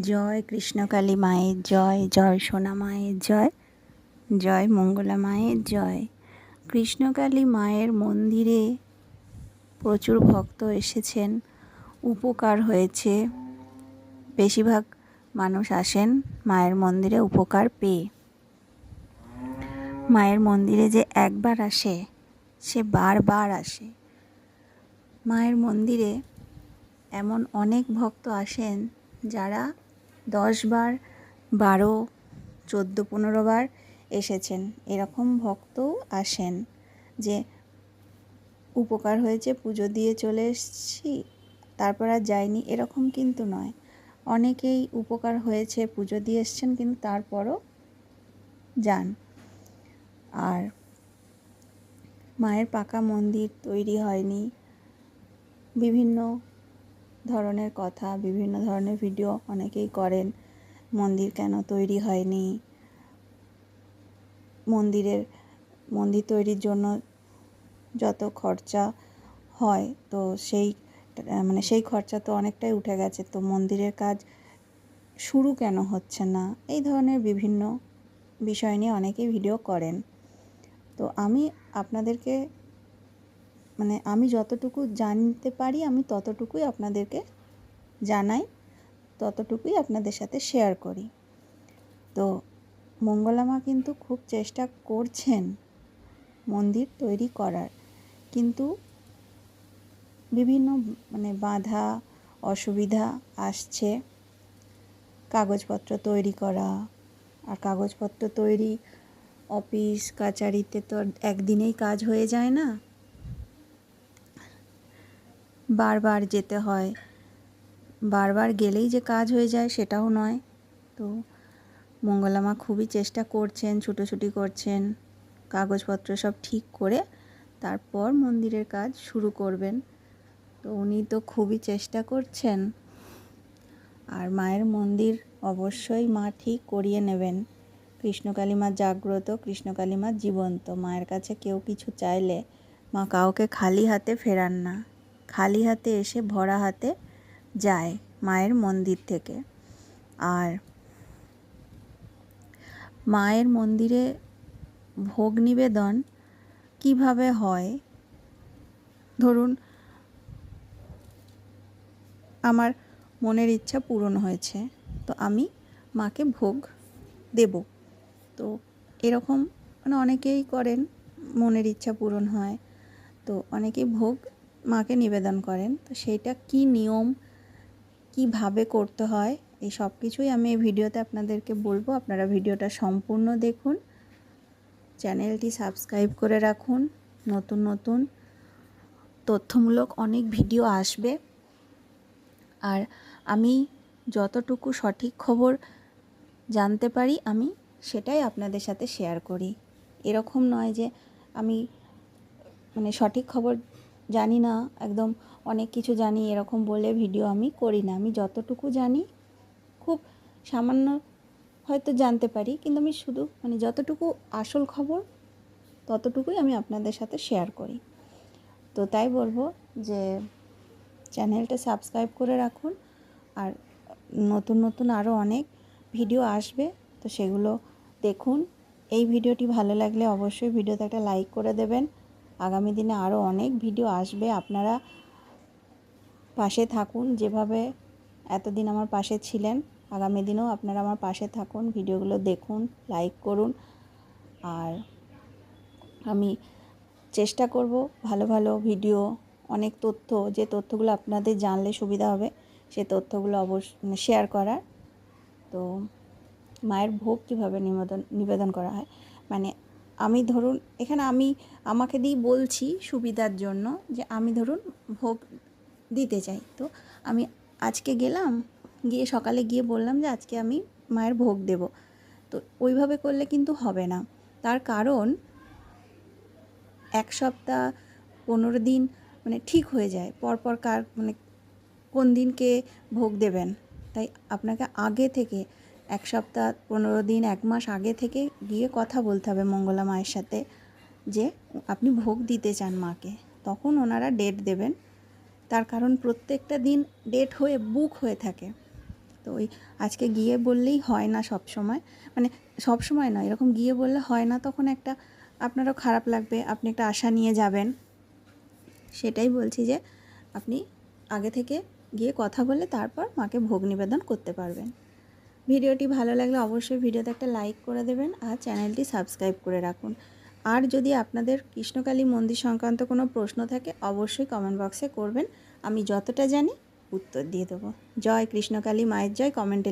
জয় কৃষ্ণকালী মায়ের জয় জয় সোনা মায়ের জয় জয় মঙ্গলা মায়ের জয়। কৃষ্ণকালী মায়ের মন্দিরে প্রচুর ভক্ত এসেছেন, উপকার হয়েছে। বেশিরভাগ মানুষ আসেন মায়ের মন্দিরে উপকার পেয়ে। মায়ের মন্দিরে যে একবার আসে, সে বারবার আসে। মায়ের মন্দিরে এমন অনেক ভক্ত আসেন যারা দশ বার, বারো, চোদ্দ, পনেরো বার এসেছেন। এরকম ভক্তও আসেন যে উপকার হয়েছে, পুজো দিয়ে চলে এসেছি, তারপর আর যায়নি এরকম কিন্তু নয়। অনেকেই উপকার হয়েছে, পুজো দিয়ে এসছেন, কিন্তু তারপরও যান। আর মায়ের পাকা মন্দির তৈরি হয়নি, বিভিন্ন ধরনের কথা, বিভিন্ন ধরনের ভিডিও অনেকেই করেন। মন্দির কেন তৈরি হয়নি? মন্দিরের, মন্দির তৈরির জন্য যত খরচা হয়, তো সেই মানে সেই খরচা তো অনেকটাই উঠে গেছে। তো মন্দিরের কাজ শুরু কেন হচ্ছে না? এই ধরনের বিভিন্ন বিষয় নিয়ে অনেকেই ভিডিও করেন। তো আমি আপনাদেরকে মানে আমি যতটুকু জানতে পারি, আমি ততটুকুই আপনাদেরকে জানাই, ততটুকুই আপনাদের সাথে শেয়ার করি। তো মঙ্গলামা কিন্তু খুব চেষ্টা করছেন মন্দির তৈরি করার। কিন্তু বিভিন্ন মানে বাধা, অসুবিধা আসছে। কাগজপত্র তৈরি করা আর কাগজপত্র তৈরি, অফিস, কাচারিতে তো একদিনেই কাজ হয়ে যায় না। বারবার যেতে হয়। বারবার গেলেই যে কাজ হয়ে যায় সেটাও নয়। তো মঙ্গলামা খুবই চেষ্টা করছেন, ছুটোছুটি করছেন। কাগজপত্র সব ঠিক করে তারপর মন্দিরের কাজ শুরু করবেন। তো উনি তো খুবই চেষ্টা করছেন। আর মায়ের মন্দির অবশ্যই মা ঠিক করিয়ে নেবেন। কৃষ্ণকালী মা জাগ্রত কৃষ্ণকালী মা জীবন্ত। মায়ের কাছে কেউ কিছু চাইলে মা কাউকে খালি হাতে ফেরান না। খালি হাতে এসে ভরা হাতে যায় মায়ের মন্দির থেকে। আর মায়ের মন্দিরে ভোগ নিবেদন কীভাবে হয়? ধরুন, আমার মনের ইচ্ছা পূরণ হয়েছে, তো আমি মাকে ভোগ দেব। তো এরকম মানে অনেকেই করেন, মনের ইচ্ছা পূরণ হয়, তো অনেকেই ভোগ মাকে নিবেদন করেন। তো সেইটা কি নিয়ম, কীভাবে করতে হয়, এই সব কিছুই আমি এই ভিডিওতে আপনাদেরকে বলব। আপনারা ভিডিওটা সম্পূর্ণ দেখুন, চ্যানেলটি সাবস্ক্রাইব করে রাখুন। নতুন নতুন তথ্যমূলক অনেক ভিডিও আসবে। আর আমি যতটুকু সঠিক খবর জানতে পারি, আমি সেটাই আপনাদের সাথে শেয়ার করি। এরকম নয় যে আমি মানে সঠিক খবর জানি না, একদম অনেক কিছু জানি, এরকম বলে ভিডিও আমি করি না। আমি যতটুকু জানি, খুব সামান্য হয়তো জানতে পারি, কিন্তু আমি শুধু মানে যতটুকু আসল খবর, ততটুকুই আমি আপনাদের সাথে শেয়ার করি। তো তাই বলব যে চ্যানেলটা সাবস্ক্রাইব করে রাখুন, আর নতুন নতুন আরও অনেক ভিডিও আসবে, তো সেগুলো দেখুন। এই ভিডিওটি ভালো লাগলে অবশ্যই ভিডিওতে একটা লাইক করে দেবেন। আগামী দিনে আরও অনেক ভিডিও আসবে। আপনারা পাশে থাকুন, যেভাবে এতদিন আমার পাশে ছিলেন, আগামী দিনেও আপনারা আমার পাশে থাকুন ভিডিওগুলো দেখুন লাইক করুন। আর আমি চেষ্টা করব ভালো ভালো ভিডিও অনেক তথ্য, যে তথ্যগুলো আপনাদের জানলে সুবিধা হবে, সে তথ্যগুলো অবশ্য শেয়ার করার। তো মায়ের ভোগ কীভাবে নিবেদন নিবেদন করা হয়? মানে আমি ধরুন, এখানে আমি আমাকে দিয়েই বলছি সুবিধার জন্য যে আমি ধরুন ভোগ দিতে চাই। তো আমি আজকে গেলাম, গিয়ে সকালে গিয়ে বললাম যে আজকে আমি মায়ের ভোগ দেব। তো ওইভাবে করলে কিন্তু হবে না। তার কারণ এক সপ্তাহ, পনেরো দিন মানে ঠিক হয়ে যায়। পরপর কার মানে কোন দিনকে ভোগ দেবেন? তাই আপনাকে আগে থেকে এক সপ্তাহ, পনেরো দিন, এক মাস আগে থেকে গিয়ে কথা বলতে হবে মঙ্গলা মায়ের সাথে যে আপনি ভোগ দিতে চান মাকে। তখন ওনারা ডেট দেবেন। তার কারণ প্রত্যেকটা দিন ডেট হয়ে বুক হয়ে থাকে। তো ওই আজকে গিয়ে বললেই হয় না সব সময় মানে সব সময় নয়, এরকম গিয়ে বললে হয় না, তখন একটা আপনারও খারাপ লাগবে, আপনি একটা আশা নিয়ে যাবেন। সেটাই বলছি যে, আপনি আগে থেকে গিয়ে কথা বলে তারপর মাকে ভোগ নিবেদন করতে পারবেন। ভিডিওটি ভালো লাগলে অবশ্যই ভিডিওতে একটা লাইক করে দেবেন আর চ্যানেলটি সাবস্ক্রাইব করে রাখুন। আর যদি আপনাদের কৃষ্ণকালী মন্দির সংক্রান্ত কোনো প্রশ্ন থাকে, অবশ্যই কমেন্ট বক্সে করবেন। আমি যতটা জানি উত্তর দিয়ে দেবো। জয় কৃষ্ণকালী মায়ের জয়। কমেন্টে